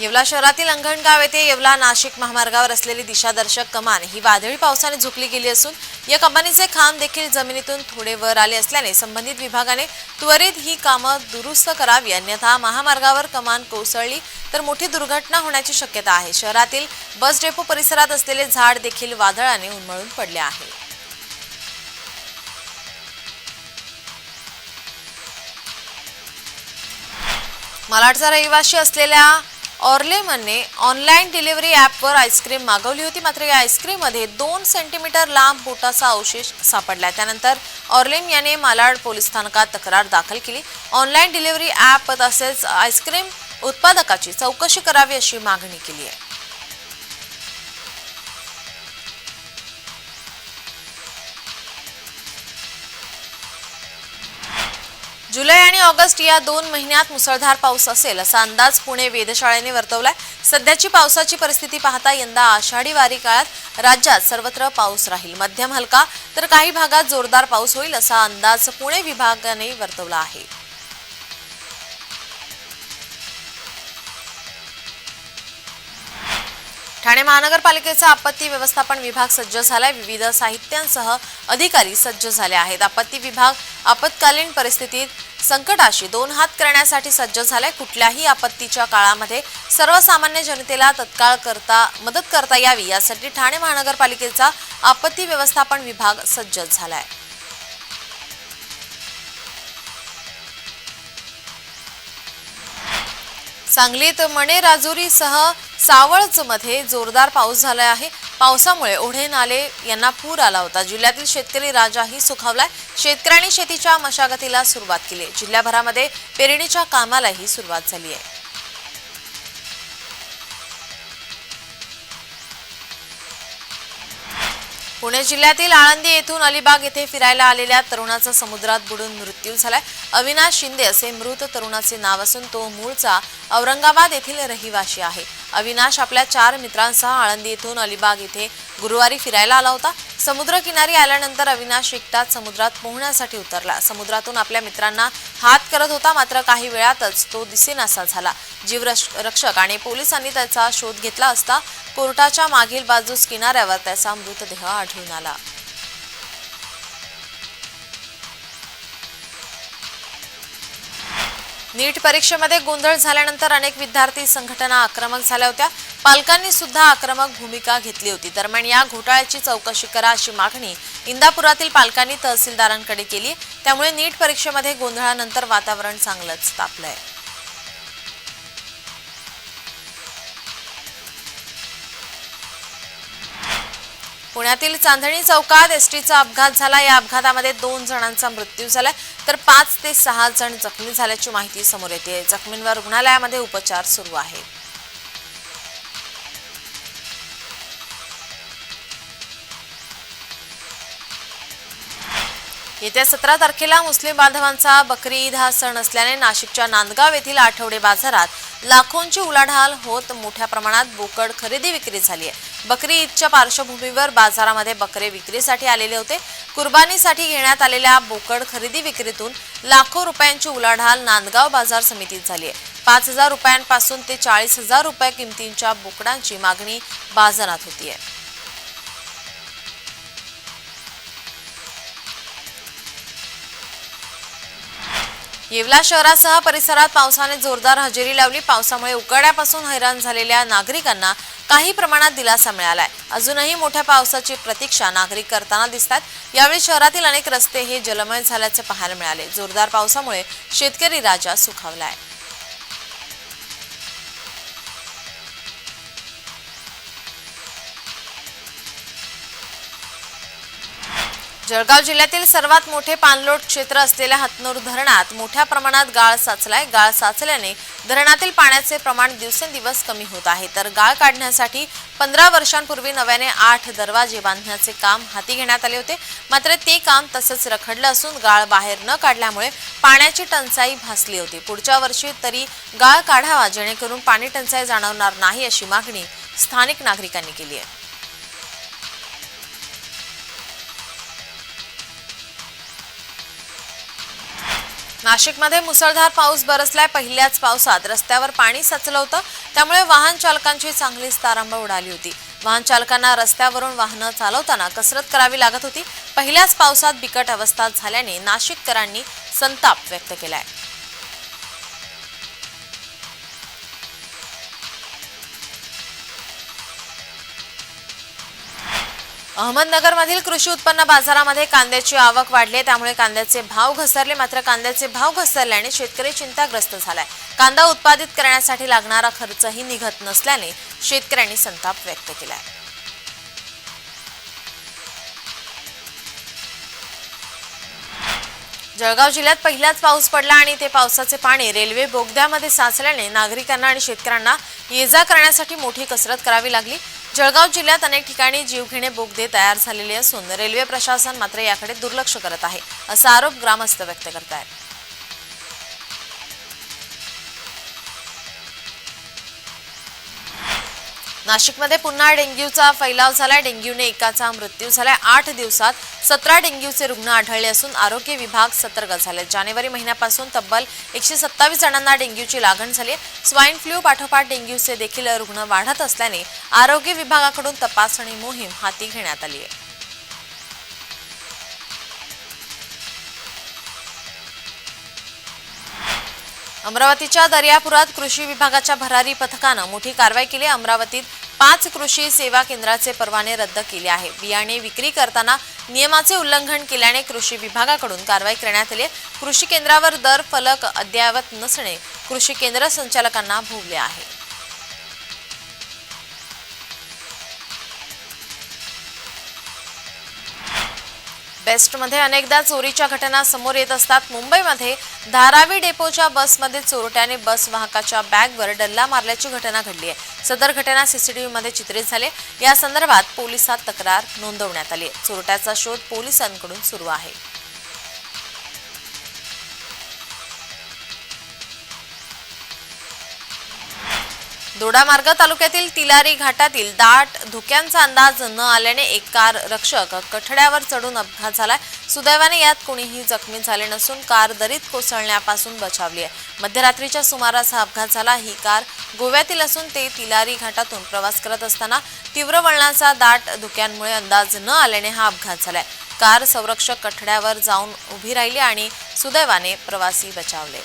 येवला शहरातील अंगणगाव येथे येवला नाशिक महामार्गावर असलेली दिशादर्शक कमान ही वादळी पावसाने झुकली गेली असून या कमानीचे खांब देखील जमिनीतून थोडे वर आले असल्याने संबंधित विभागाने त्वरित ही कामं दुरुस्त करावी अन्यथा महामार्गावर कमान कोसळली तर मोठी दुर्घटना होण्याची शक्यता आहे. शहरातील बस डेपो परिसरात असलेले झाड देखील वादळाने उन्मळून पडले आहे. मालाडचा रहिवासी असलेल्या ऑर्लेमनने ऑनलाईन डिलिव्हरी ॲपवर आईस्क्रीम मागवली होती. मात्र या आईस्क्रीममध्ये दोन सेंटीमीटर लांब बोटाचा अवशेष सापडला. त्यानंतर ऑर्लेम याने मालाड पोलीस स्थानकात तक्रार दाखल केली. ऑनलाईन डिलिव्हरी ॲप तसेच आईस्क्रीम उत्पादकाची चौकशी करावी अशी मागणी केली आहे. जुलै आणि ऑगस्ट या दोन महिन्यात मुसळधार पाऊस असेल असा अंदाज पुणे वेधशाळेने वर्तवलाय. सध्याची पावसाची परिस्थिती पाहता यंदा आषाढी वारी काळात राज्यात सर्वत्र पाऊस राहील. मध्यम हलका तर काही भागात जोरदार पाऊस होईल असा अंदाज पुणे विभागाने वर्तवला आहे. ठाणे महानगरपालिकेचा आपत्ती व्यवस्थापन विभाग सज्ज झालाय. विविध साहित्यांसह अधिकारी सज्ज झाले आहेत. आपत्ती विभाग आपत्कालीन परिस्थितीत संकटाशी दोन हात करण्यासाठी सज्ज झालाय. कुठल्याही आपत्तीच्या काळामध्ये सर्वसामान्य जनतेला तत्काळ करता मदत करता यावी यासाठी ठाणे महानगरपालिकेचा आपत्ती व्यवस्थापन विभाग सज्ज झालाय. सांगलीत मणे राजुरीसह सावळजमध्ये जोरदार पाऊस झाला आहे. पावसामुळे ओढे नाले यांना पूर आला होता. जिल्ह्यातील शेतकरी राजाही सुखावलाय. शेतकऱ्यांनी शेतीच्या मशागतीला सुरुवात केली आहे. जिल्ह्याभरामध्ये पेरणीच्या कामालाही सुरुवात झाली आहे. पुणे जिल्ह्यातील आळंदी येथून अलिबाग येथे फिरायला आलेल्या तरुणाचा समुद्रात बुडून मृत्यू झालाय. अविनाश शिंदे असे मृत तरुणाचे नाव असून तो मूळचा औरंगाबाद येथील रहिवाशी आहे. अविनाश आपल्या चार मित्रांसह आळंदी येथून अलिबाग येथे गुरुवारी फिरायला आला होता. समुद्रकिनारी आल्यानंतर अविनाश एकटाच समुद्रात पोहण्यासाठी उतरला. समुद्रातून आपल्या मित्रांना हात करत होता मात्र काही वेळातच तो दिसेनासा झाला. जीवरक्षक आणि पोलिसांनी त्याचा शोध घेतला असता कोर्टाच्या मागील बाजूस किनाऱ्यावर त्याचा मृतदेह आढळून आला. नीट परीक्षेमध्ये गोंधळ झाल्यानंतर अनेक विद्यार्थी संघटना आक्रमक झाल्या होत्या. पालकांनी सुद्धा आक्रमक भूमिका घेतली होती. दरम्यान या घोटाळ्याची चौकशी करा अशी मागणी इंदापुरातील पालकांनी तहसीलदारांकडे केली. त्यामुळे नीट परीक्षेमध्ये गोंधळानंतर वातावरण चांगलंच तापलंय. पुण्यातील चांदणी चौकात एसटीचा अपघात झाला. या अपघातामध्ये दोन जणांचा मृत्यू झालाय. तर पाच ते सहा जण जखमी झाल्याची माहिती समोर येते. जखमींवर रुग्णालयामध्ये उपचार सुरू आहेत. येत्या सतरा तारखेला मुस्लिम बांधवांचा बकरी ईद हा सण असल्याने नाशिकच्या नांदगाव येथील आठवडे बाजारात लाखोंची उलाढाल होत मोठ्या प्रमाणात बोकड खरेदी विक्री झाली आहे. बकरी ईदच्या पार्श्वभूमीवर बाजारामध्ये बकरे विक्रीसाठी आलेले होते. कुर्बानीसाठी घेण्यात आलेल्या बोकड खरेदी विक्रीतून लाखो रुपयांची उलाढाल नांदगाव बाजार समितीत झाली आहे. पाच हजार रुपयांपासून ते चाळीस हजार रुपये किमतींच्या बोकडांची मागणी बाजारात होती आहे. येवला शहरासह परिसरात पावसाने जोरदार हजेरी लावली. पावसामुळे उकाड्यापासून हैराण झालेल्या नागरिकांना काही प्रमाणात दिलासा मिळालाय. अजूनही मोठ्या पावसाची प्रतीक्षा नागरिक करताना दिसतात यावेळी शहरातील अनेक रस्ते हे जलमय झाल्याचे पाहायला मिळाले. जोरदार पावसामुळे शेतकरी राजा सुखावलाय. जळगाव जिल्ह्यातील सर्वात मोठे पाणलोट क्षेत्र असलेल्या हतनूर धरणात मोठ्या प्रमाणात गाळ साचलाय. गाळ साचल्याने धरणातील पाण्याचे प्रमाण दिवसेंदिवस कमी होत आहे. तर गाळ काढण्यासाठी पंधरा वर्षांपूर्वी नव्याने आठ दरवाजे बांधण्याचे काम हाती घेण्यात आले होते. मात्र ते काम तसंच रखडलं असून गाळ बाहेर न काढल्यामुळे पाण्याची टंचाई भासली होती. पुढच्या वर्षी तरी गाळ काढावा जेणेकरून पाणी टंचाई जाणवणार नाही अशी मागणी स्थानिक नागरिकांनी केली आहे. नाशिकमध्ये मुसळधार पाऊस बरसलाय. पहिल्याच पावसात रस्त्यावर पाणी साचलं होतं. त्यामुळे वाहन चालकांची चांगलीच तारांबळ उडाली होती. वाहन चालकांना रस्त्यावरून वाहनं चालवताना कसरत करावी लागत होती. पहिल्याच पावसात बिकट अवस्था झाल्याने नाशिककरांनी संताप व्यक्त केलाय. अहमदनगरमधील कृषी उत्पन्न बाजारामध्ये कांद्याची आवक वाढली आहे, त्यामुळे कांद्याचे भाव घसरले. मात्र कांद्याचे भाव घसरल्याने शेतकरी चिंताग्रस्त झालाय. कांदा उत्पादित करण्यासाठी लागणारा खर्चही निघत नसल्याने शेतकऱ्यांनी संताप व्यक्त केलाय. जळगाव जिल्ह्यात पहिलाच पाऊस पडला आणि ते पावसाचे पाणी रेल्वे बोगद्यामध्ये साचल्याने नागरिकांना आणि शेतकऱ्यांना ये जा करण्यासाठी मोठी कसरत करावी लागली. जळगाव जिल्ह्यात अनेक ठिकाणी जीवघेणे बोगदे तयार झालेले असून रेल्वे प्रशासन मात्र याकडे दुर्लक्ष करत आहे असा आरोप ग्रामस्थ व्यक्त करत आहेत नाशिकमध्ये पुन्हा डेंग्यूचा फैलाव झालाय. डेंग्यूने एकाचा मृत्यू झालाय. आठ दिवसात सतरा डेंग्यूचे रुग्ण आढळले असून आरोग्य विभाग सतर्क झाले जानेवारी महिन्यापासून तब्बल एकशे सत्तावीस जणांना डेंग्यूची लागण झाली स्वाईन फ्लू पाठोपाठ डेंग्यूचे देखील रुग्ण वाढत असल्याने आरोग्य विभागाकडून तपासणी मोहीम हाती घेण्यात आली आहे अमरावतीच्या दर्यापुरात कृषी विभागाच्या भरारी पथकानं मोठी कारवाई केली. अमरावतीत पाच कृषी सेवा केंद्राचे परवाने रद्द केले आहे. बियाणे विक्री करताना नियमाचे उल्लंघन केल्याने कृषी विभागाकडून कारवाई करण्यात आली कृषी केंद्रावर दर फलक अद्ययावत नसणे कृषी केंद्र संचालकांना भोवले आहे. बेस्टमध्ये अनेकदा चोरीच्या घटना समोर येत असतात. मुंबईमध्ये धारावी डेपोच्या बसमध्ये चोरट्याने बस वाहकाच्या बॅगवर डल्ला मारल्याची घटना घडली आहे. सदर घटना सीसीटीव्हीमध्ये चित्रित झाली या संदर्भात पोलिसात तक्रार नोंदवण्यात आली आहे. चोरट्याचा शोध पोलिसांकडून सुरू आहे. दोडामार्ग तालुक्यातील तिलारी घाटातील दाट धुक्यांचा अंदाज न आल्याने एक कार रक्षक कठड्यावर चढून अपघात झालाय. सुदैवाने यात कोणीही जखमी झाले नसून कार दरीत कोसळण्यापासून बचावली आहे. मध्यरात्रीच्या सुमारास हा अपघात झाला. ही कार गोव्यातील असून ते तिलारी घाटातून प्रवास करत असताना तीव्र वळणाचा दाट धुक्यांमुळे अंदाज न आल्याने हा अपघात झालाय. कार संरक्षक कठड्यावर जाऊन उभी राहिली आणि सुदैवाने प्रवासी बचावले.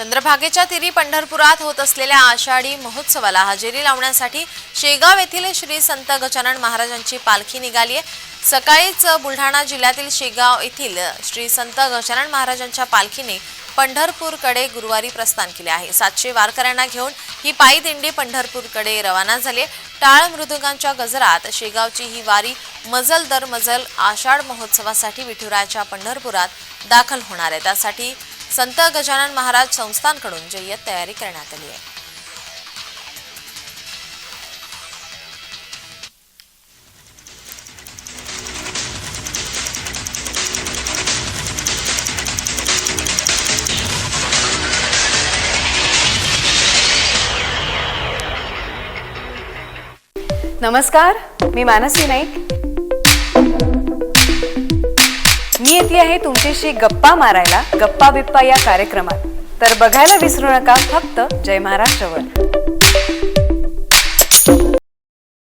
चंद्रभागेच्या तिरी पंढरपुरात होत असलेल्या आषाढी महोत्सवाला हजेरी लावण्यासाठी शेगाव येथील श्री संत गजानन महाराजांची पालखी निघाली आहे. सकाळीच बुलढाणा जिल्ह्यातील शेगाव येथील श्री संत गजानन महाराजांच्या पालखीने पंढरपूरकडे गुरुवारी प्रस्थान केले आहे. सातशे वारकऱ्यांना घेऊन ही पायी दिंडी पंढरपूरकडे रवाना झाली टाळ मृदुगांच्या गजरात शेगावची ही वारी मजल दर मजल आषाढ महोत्सवासाठी विठुरायाच्या पंढरपुरात दाखल होणार आहे. त्यासाठी संत गजानन महाराज संस्थानकडून जय्यत तयारी करण्यात आली आहे. नमस्कार मी मानसी नाईक. मी येतली आहे तुमच्याशी गप्पा मारायला गप्पा बिप्पा या कार्यक्रमात. तर बघायला विसरू नका फक्त जय महाराष्ट्रवर